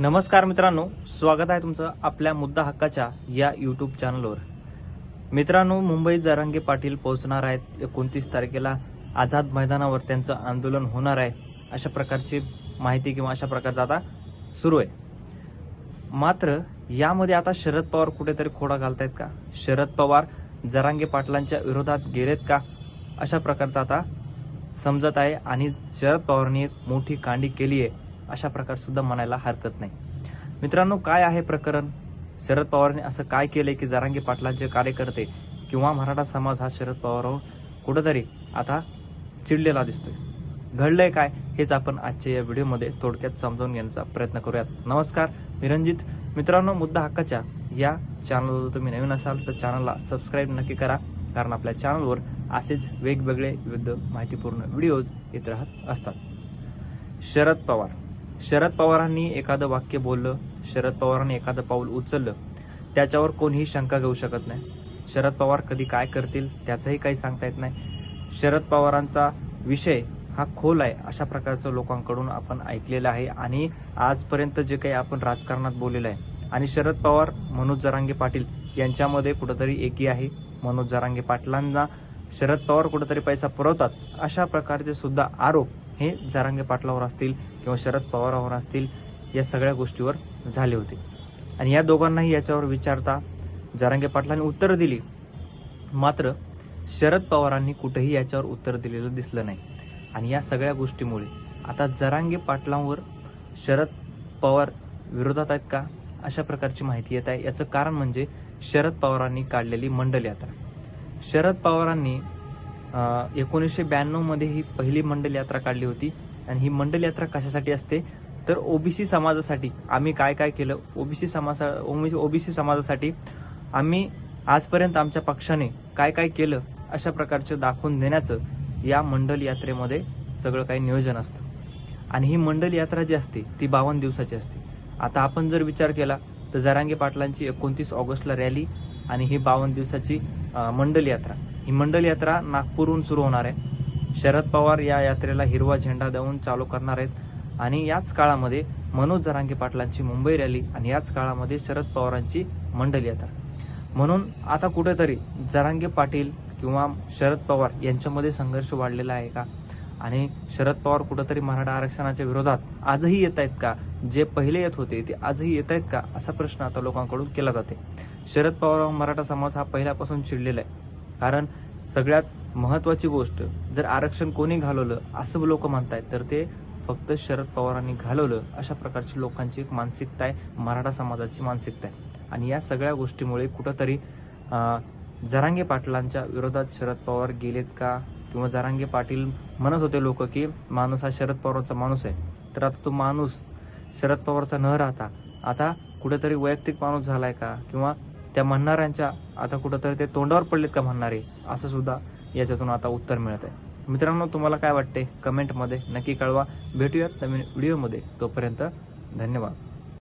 नमस्कार मित्रांनो स्वागत आहे तुमचं आपल्या मुद्दा हक्काच्या या यूट्यूब चॅनलवर मित्रांनो मुंबईत जरांगे पाटील पोहोचणार आहेत एकोणतीस तारखेला. आझाद मैदानावर त्यांचं आंदोलन होणार आहे अशा प्रकारची माहिती किंवा अशा प्रकारचं आता सुरू आहे. मात्र यामध्ये आता शरद पवार कुठेतरी खोडा घालतायत का? शरद पवार जरांगे पाटलांच्या विरोधात गेलेत का? अशा प्रकारचं आता समजत आहे आणि शरद पवारांनी एक मोठी कांडी केली आहे. अशा प्रकार सुद्धा म्हणायला हरकत नाही. मित्रांनो काय आहे प्रकरण? शरद पवारांनी असं काय केलंय की जारांगी पाटलांचे कार्यकर्ते किंवा मराठा समाज हा शरद पवारांवर कुठंतरी आता चिडलेला दिसतोय. घडलंय काय हेच आपण आजच्या या व्हिडिओमध्ये थोडक्यात समजावून घेण्याचा प्रयत्न करूयात. नमस्कार मी मित्रांनो मुद्दा हक्काच्या या चॅनलवर तुम्ही नवीन असाल तर चॅनलला सबस्क्राईब नक्की करा कारण आपल्या चॅनलवर असेच वेगवेगळे विविध माहितीपूर्ण व्हिडिओज येत राहत असतात. शरद पवार. शरद पवारांनी एखादं वाक्य बोललं शरद पवारांनी एखादं पाऊल उचललं त्याच्यावर कोणीही शंका घेऊ शकत नाही. शरद पवार कधी काय करतील त्याचंही काही सांगता येत नाही. शरद पवारांचा विषय हा खोल आहे अशा प्रकारचं लोकांकडून आपण ऐकलेलं आहे आणि आजपर्यंत जे काही आपण राजकारणात बोललेलं आहे. आणि शरद पवार मनोज जरांगे पाटील यांच्यामध्ये कुठंतरी एकी आहे. मनोज जरांगे पाटलांना शरद पवार कुठंतरी पैसा पुरवतात अशा प्रकारचे सुद्धा आरोप हे जारांगे पाटलावर असतील किंवा शरद पवारावर असतील या सगळ्या गोष्टीवर झाले होते. आणि या दोघांनाही याच्यावर विचारता जारांगे पाटलांनी उत्तर दिली. मात्र शरद पवारांनी कुठेही याच्यावर उत्तर दिलेलं दिसलं नाही. आणि या सगळ्या गोष्टीमुळे आता जरांगे पाटलांवर शरद पवार विरोधात आहेत का? अशा प्रकारची माहिती येत आहे. याचं कारण म्हणजे शरद पवारांनी काढलेली मंडल यात्रा. शरद पवारांनी एकोणीसशे ब्याण्णवमध्ये ही पहिली मंडल यात्रा काढली होती. आणि ही मंडल यात्रा कशासाठी असते? तर ओबीसी समाजासाठी. आम्ही काय काय केलं? ओबीसी समाजा ओबीसी समाजासाठी आम्ही आजपर्यंत आमच्या पक्षाने काय काय केलं अशा प्रकारचं दाखवून देण्याचं या मंडल यात्रेमध्ये सगळं काही नियोजन असतं. आणि ही मंडल यात्रा जी असते ती बावन्न दिवसाची असते. आता आपण जर विचार केला तर जरांगे पाटलांची एकोणतीस ऑगस्टला रॅली आणि ही बावन्न दिवसाची मंडल यात्रा. ही मंडल यात्रा नागपूरहून सुरू होणार आहे. शरद पवार या यात्रेला हिरवा झेंडा देऊन चालू करणार आहेत. आणि याच काळामध्ये मनोज जरांगे पाटलांची मुंबई रॅली आणि याच काळामध्ये शरद पवारांची मंडल यात्रा. म्हणून आता कुठेतरी जरांगे पाटील किंवा शरद पवार यांच्यामध्ये संघर्ष वाढलेला आहे का? आणि शरद पवार कुठंतरी मराठा आरक्षणाच्या विरोधात आजही येत आहेत का? जे पहिले येत होते ते आजही येत आहेत का? असा प्रश्न आता लोकांकडून केला जाते. शरद पवार मराठा समाज हा पहिल्यापासून चिडलेला आहे. कारण सगळ्यात महत्वाची गोष्ट जर आरक्षण कोणी घालवलं असं लोक म्हणतायत तर ते फक्त शरद पवारांनी घालवलं अशा प्रकारची लोकांची एक मानसिकता आहे मराठा समाजाची मानसिकता आहे. आणि या सगळ्या गोष्टीमुळे कुठंतरी जरांगे पाटलांच्या विरोधात शरद पवार गेलेत का? किंवा जरांगे पाटील म्हणत होते लोक की माणूस हा शरद पवारांचा माणूस आहे. तर आता तो माणूस शरद पवारचा न राहता आता कुठेतरी वैयक्तिक माणूस झालाय का? किंवा त्या म्हणणाऱ्यांच्या आता कुठंतरी ते तोंडावर पडलेत का म्हणणारे? असं सुद्धा याच्यातून आता उत्तर मिळत आहे मित्रांनो तुम्हाला काय वाटते कमेंटमध्ये नक्की कळवा. भेटूयात नवीन व्हिडिओमध्ये. तोपर्यंत धन्यवाद.